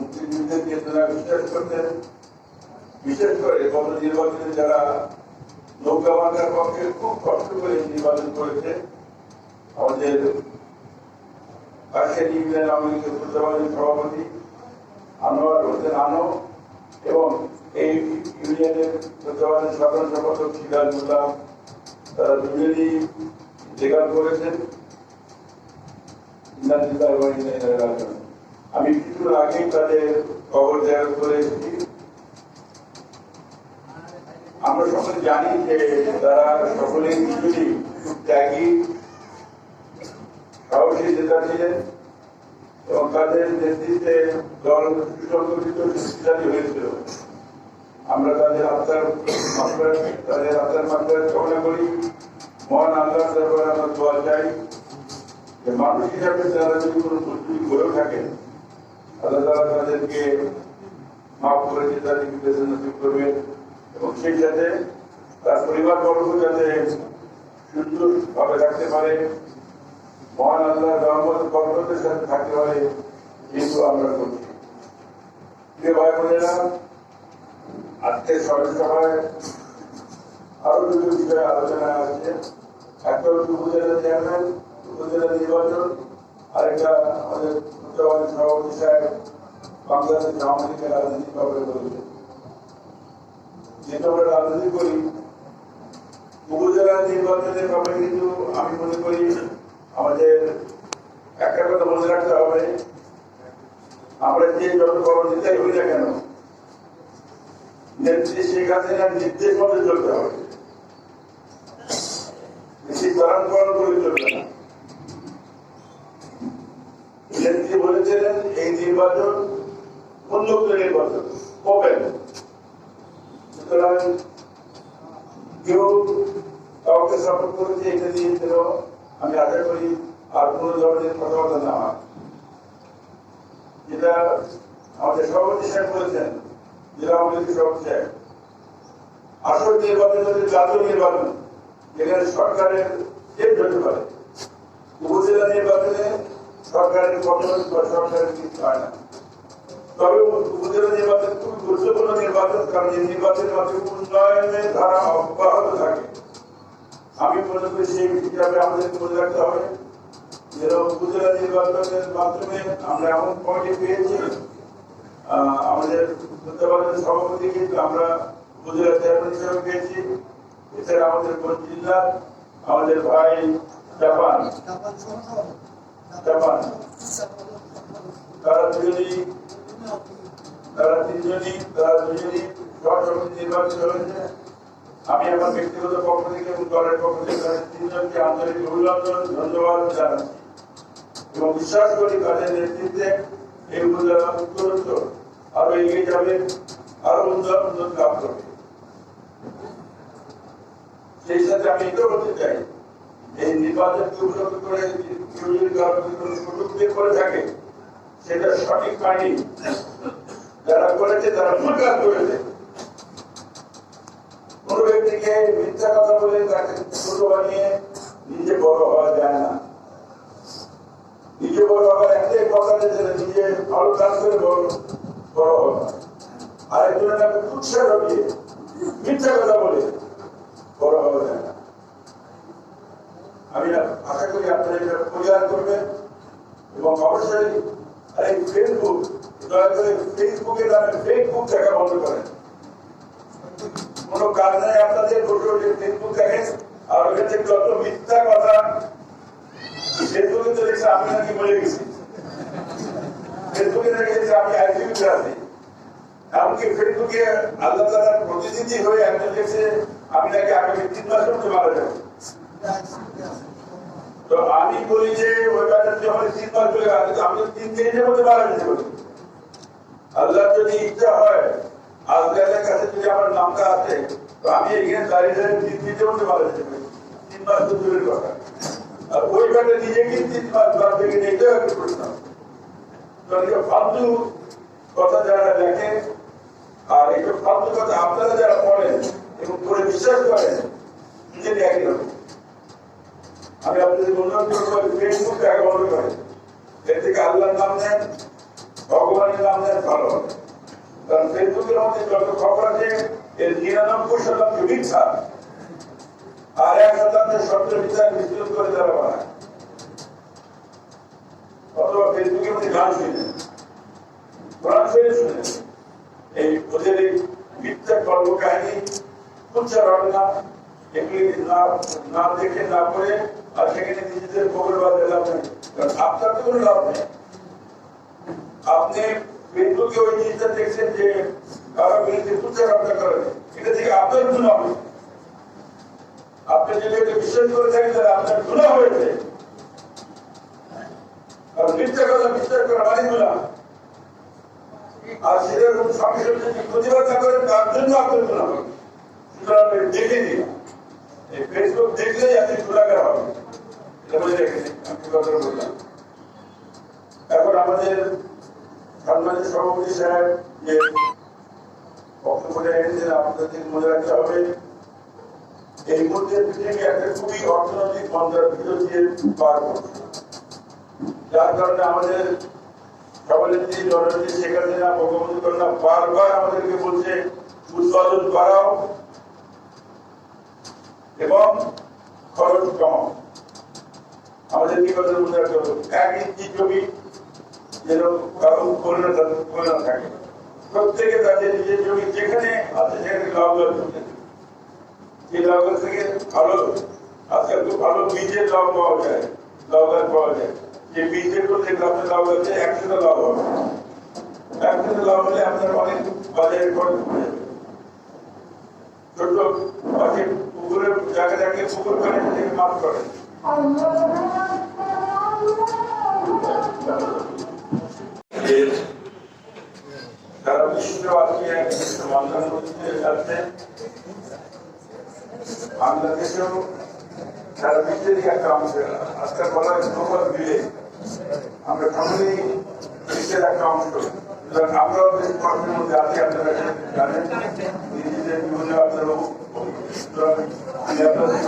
মুক্তিযুদ্ধের চেতনা বিশ্বাস করতেন বিশেষ করে গত নির্বাচনে যারা নৌকা মার্কার পক্ষে খুব কষ্ট করে নির্বাচন করেছে, আমাদের পাশের ইউনিয়ন আওয়ামী লীগের প্রজাবাদী সভাপতি আনোয়ার হোসেন আনো এবং এই ইউনিয়নের প্রজাবাদী সাধারণ সম্পাদক সিরাজুল্লাহ তারা দুজনেই ইন্তেকাল করেছেন। ইন্দার আমি কিছু আগেই তাদের খবর দেওয়ার করে আমরা সকলে জানি যে তারা সকলেই কিছুই ত্যাগী। সাহসী নেতা ছিলেন এবং তাদের নেতৃত্বে দল সুসংগঠিত শক্তিশালী হয়েছিল। আমরা তাদের আত্মার মাত্রায় তাদের আত্মার মাত্রায় কামনা করি। মহান আল্লাহ দরবারে আমরা দোয়া চাই যে মানুষ হিসাবে তারা যদি কোনো প্রস্তুতি করেও থাকেন আল্লাহ তালা তাদেরকে মাফ করে দিয়ে তাদেরকে বেছে নসিব করবে এবং সেই সাথে তার পরিবার বর্গ যাতে সুন্দর ভাবে রাখতে পারে, মহান আল্লাহ রহমত বরকতের সাথে থাকতে পারে কিন্তু আমরা করছি। ভাই বোনেরা, আজকের সভায় আরও দুটো বিষয়ে আলোচনা আছে একটা হচ্ছে উপজেলা চেয়ারম্যান উপজেলা নির্বাচন, আরেকটা আমাদের উচ্চবাদী সভাপতি সাহেব বাংলাদেশ আওয়ামী লীগের রাজনীতি ব্যাপারে বলেছেন যেটা আমরা রাজনীতি করি উপজেলা নির্বাচনের ব্যাপারে কিন্তু আমি মনে করি আমাদের একটা কথা মনে রাখতে হবে, আমরা যে যত বড় হই না কেন, নেত্রী শেখ হাসিনার নির্দেশ মতো চলতে হবে। বেশি তরণ করণ করে চলবে না নেত্রী বলেছিলেন এই নির্বাচন, উন্মুক্ত নির্বাচন ওপেন সুতরাং কেউ কাউকে সাপোর্ট করেছে এটা দিয়েছিল আমি আশা করি আর কোনো ধরনের কথাবার্তা না হয়। যেটা আমাদের সভাপতি সাহেব বলেছেন, জেলা আওয়ামী লীগের সভাপতি সাহেব আসল নির্বাচন হচ্ছে জাতীয় নির্বাচন, যেখানে সরকারের চেঞ্জ হতে পারে উপজেলা নির্বাচনে সরকারের পতন বা সরকারের না। তবে উপজেলা নির্বাচন খুব গুরুত্বপূর্ণ নির্বাচন, কারণ এই নির্বাচনের ধারা অব্যাহত থাকে। আমি মনে করি সেই রাখতে হবে যে উপজেলা নির্বাচনের মাধ্যমে আমরা এমন কমিটি পেয়েছি। আমাদের সভাপতি আমরা উপজেলা হিসেবে পেয়েছি। এছাড়া আমাদের জিল্লা, আমাদের ভাই জাপান। জাপান আমি আমার ব্যক্তিগত পক্ষ থেকে এবং দলের পক্ষ থেকে তাদের তিনজনকে আন্তরিক অভিনন্দন ধন্যবাদ জানাচ্ছি এবং বিশ্বাস করি তাদের নেতৃত্বে এই উপজেলা উত্তরোত্তর আরও এগিয়ে যাবে, আরও উন্নয়ন উন্নয়ন লাভ করবে। সেই সাথে আমি এটাও বলতে চাই এই করে কারও থাকে, সেটা সঠিক যারা করেছে, তারা করেছে। কোন ব্যক্তিকে মিথ্যা কথা বলে তাকে ছোট বানিয়ে নিজে বড় হওয়া যায় না। নিজে বড় হওয়ার একটাই কথা নিজে ভালো কাজ করে বড় বড় হওয়া আরেকজনের নামে উৎসাহ দিয়ে মিথ্যা কথা বলে বড় হওয়া যায় না। আমি আশা করি আপনারা এটা পরিহার করবেন এবং অবশ্যই এই ফেসবুক দয়া করে ফেসবুকে নামে ফেসবুক দেখা বন্ধ করেন। কোনো কাজ নাই আপনাদের বসে ফেসবুক দেখেন, আর ওখানে যত মিথ্যা কথা ফেসবুকে তো দেখছে আমি নাকি বলে গেছি। ফেসবুকে দেখে গেছে আমি আইসিউতে আছি। এমনকি ফেসবুকে আল্লাহ তালার প্রতিনিধি হয়ে একজন গেছে আমি নাকি আগামী তিন মাসের মধ্যে মারা যাব। তো আমি বলি যে তিন আল্লাহ যদি ইচ্ছা হয় আজকালের কাছে যদি আমার নামটা আছে তো আমি এখানে দাঁড়িয়ে তিন দূরের কথা। আর ওই নিজেকে থেকে ফালতু কথা যারা দেখে আর এইসব ফালতু কথা আপনারা যারা পড়েন এবং করে বিশ্বাস করেন নিজেকে একই রকম আমি আপনাদের অনুরোধ নাম নেন, ভগবানের নাম নেন, ভালো হবে। কারণ ফেসবুকের মধ্যে যত খবর আছে, এর নিরানব্বই শতাংশ মিথ্যা। আর এক শতাংশ সত্য মিথ্যা বিস্তৃত করে তারা বানায় অথবা ফেসবুকের মধ্যে গান শুনে কোরআন শরীফ শুনে এই ওদের এই মিথ্যা গল্প কাহিনী কুচ্ছা রটনা এগুলি না না দেখে, না পড়ে আর সেখানে নিজেদের খবর বাজারে লাভ নেই। কারণ আপনার তো কোনো লাভ নেই। আপনি ফেসবুকে ওই জিনিসটা দেখছেন যে কারও বিরুদ্ধে কুচ্ছা রটনা করেন এটা থেকে আপনার গুণ হবে। আপনি যদি এটা বিশ্বাস করে থাকেন, তাহলে আপনার গুণা হয়েছে কারণ মিথ্যা কথা বিশ্বাস করা মানে গুণা। আর সেরকম স্বামী যদি প্রতিবাদ না করেন তার জন্য আপনার গুণা হবে। সুতরাং দেখে দিন ফেসবুক দেখলেই আপনি গুণাগার হবে। এখন আমাদের সম্মানিত সভাপতি সাহেব আপনাদের মনে রাখতে হবে, এই মুহূর্তে পৃথিবী একটা খুবই অর্থনৈতিক মন্দার ভিতর দিয়ে পার যার কারণে আমাদের সভানেত্রী জননেত্রী শেখ হাসিনা, বঙ্গবন্ধু কন্যা বারবার আমাদেরকে বলছে, উৎপাদন বাড়াও এবং খরচ কমাও আমাদের রাখতে হবে? এক ইঞ্চি জমি যেন কারও করে না থাকে। প্রত্যেকে তাদের নিজের জমি যেখানে আছে, সেখানে লাভ করতে এই লাভ থেকে ভালো, আজকাল ভালো বীজের লাভ পাওয়া যায় লাভ গাছ পাওয়া যায়। যে বীজের প্রতি লাভের লাভ হচ্ছে একসাথে লাভ হবে। একসাথে লাভ হলে আপনার অনেক বাজারে খরচ পড়ে যাবে। ছোট পুকুরের জায়গা জায়গায় পুকুর করে থেকে মাছ করে এর সারা আজকাল বলা হয় আমরা আমরাও আপনারা জানেন। আপনারা সুতরাং আমি আপনাদের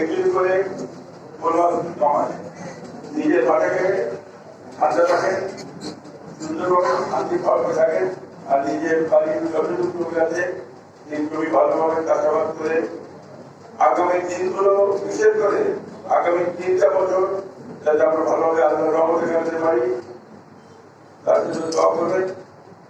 এগুলি করে কোনো নিজের মাথাকে ঠান্ডা রাখেন সুন্দরভাবে শান্তি পালন থাকেন আর নিজের বাড়ির যতটুকু ভালোভাবে চাষাবাদ করে আগামী দিনগুলো বিশেষ করে আগামী তিনটা বছর যাতে আমরা ভালোভাবে আল্লাহ রহমতে কাটাতে পারি তার জন্য দোয়া করবেন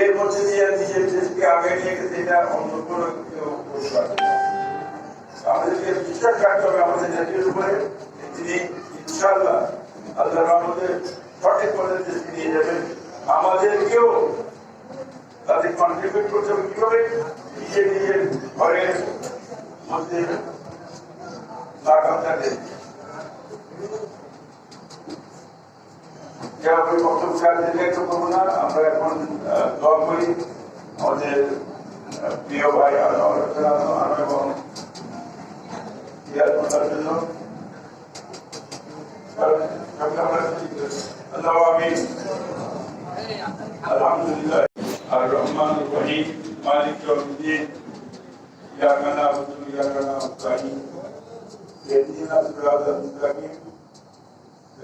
এর মধ্যে দিয়ে নিজের দেশকে আগে নিয়ে গেছে এটা অন্য কোনো কেউ করতে আমাদেরকে বিশ্বাস রাখতে হবে আমাদের জাতির উপরে তিনি ইনশাআল্লাহ আল্লাহ আমাদের সঠিক পথে দেশকে নিয়ে যাবেন আমাদেরকেও তাদের কন্ট্রিবিউট করতে হবে কীভাবে? নিজের নিজের ঘরের মধ্যে লাগাম থাকে। যেভাবে বক্তব্য দীর্ঘায়িত করব না, আমরা এখন দোয়া করি। আমাদের প্রিয় ভাই এবং আলহামদুলিল্লাহ। আর রহমান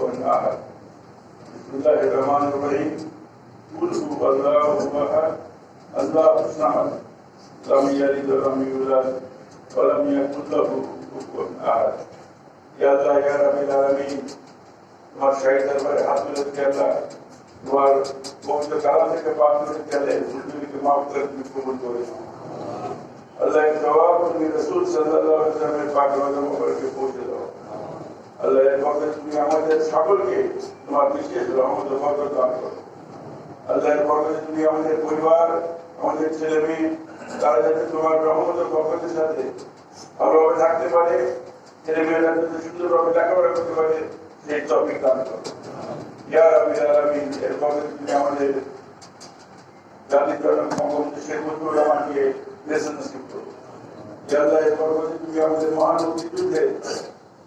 أحد بسم الله الرحمن الرحيم. قل هو الله أحد. الله الصمد لم يلد ولم يولد ولم يكن له كفوا أحد. یا اللہ یا رب العالمین تمہارا شاہی دربار ہاتھ میں رکھ کے اللہ تمہارا قوم کے کے پاس میں رکھ کے کے معاف کر کے قبول کرے اللہ کے ثواب رسول صلی اللہ علیہ وسلم پاک مدد مبارک کے پہنچ جاؤ আল্লাহ এর বরকত তুমি আমাদের সকলকে তোমার বিশেষ রহমত বরকত দান করো। আল্লাহ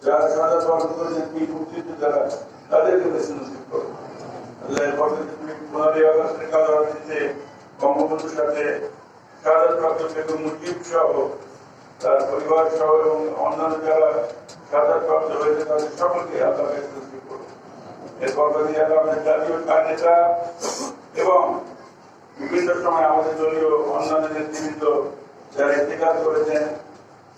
যারা সাদা বরণ করেছেন বীর মুক্তিযোদ্ধারা তাদেরকে নেশন নসিব করো আল্লাহ এর বরকত পনেরোই আগস্টের কালাবাড়িতে বঙ্গবন্ধুর সাথে সাদা প্রাপ্ত বেগম মুজিব সহ, তার পরিবার সহ এবং অন্যান্য যারা সাদা হয়েছে তাদের সকলকে আল্লাহ নেশন নসিব করো জাতীয় নেতা এবং বিভিন্ন সময় আমাদের দলীয় অন্যান্য নেতৃবৃন্দ যারা ইন্তেকাল করেছেন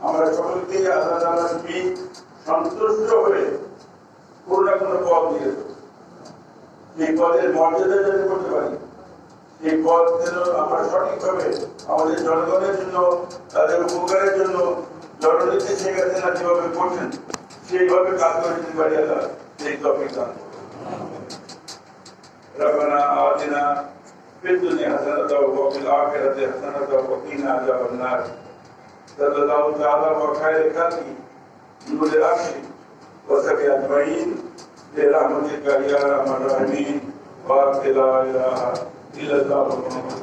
আমরা সকলকে আল্লাহ তাআলার তুমি সন্তুষ্ট হয়ে কোনো না কোনো পদ দিয়ে দেবো সেই পদের মর্যাদা যাতে করতে পারি সেই পদ যেন আমরা সঠিকভাবে আমাদের জনগণের জন্য তাদের উপকারের জন্য জননেত্রী শেখ হাসিনা যেভাবে করছেন সেইভাবে কাজ করে দিতে পারি আল্লাহ সেই টপিক দান করো ربنا آتنا في الدنيا حسنة وفي الآخرة حسنة وقنا عذاب النار صلى الله تعالى وخير خلقه نور العرش وسبع أجمعين برحمتك يا أرحم الراحمين ولا إله إلا الله. محمد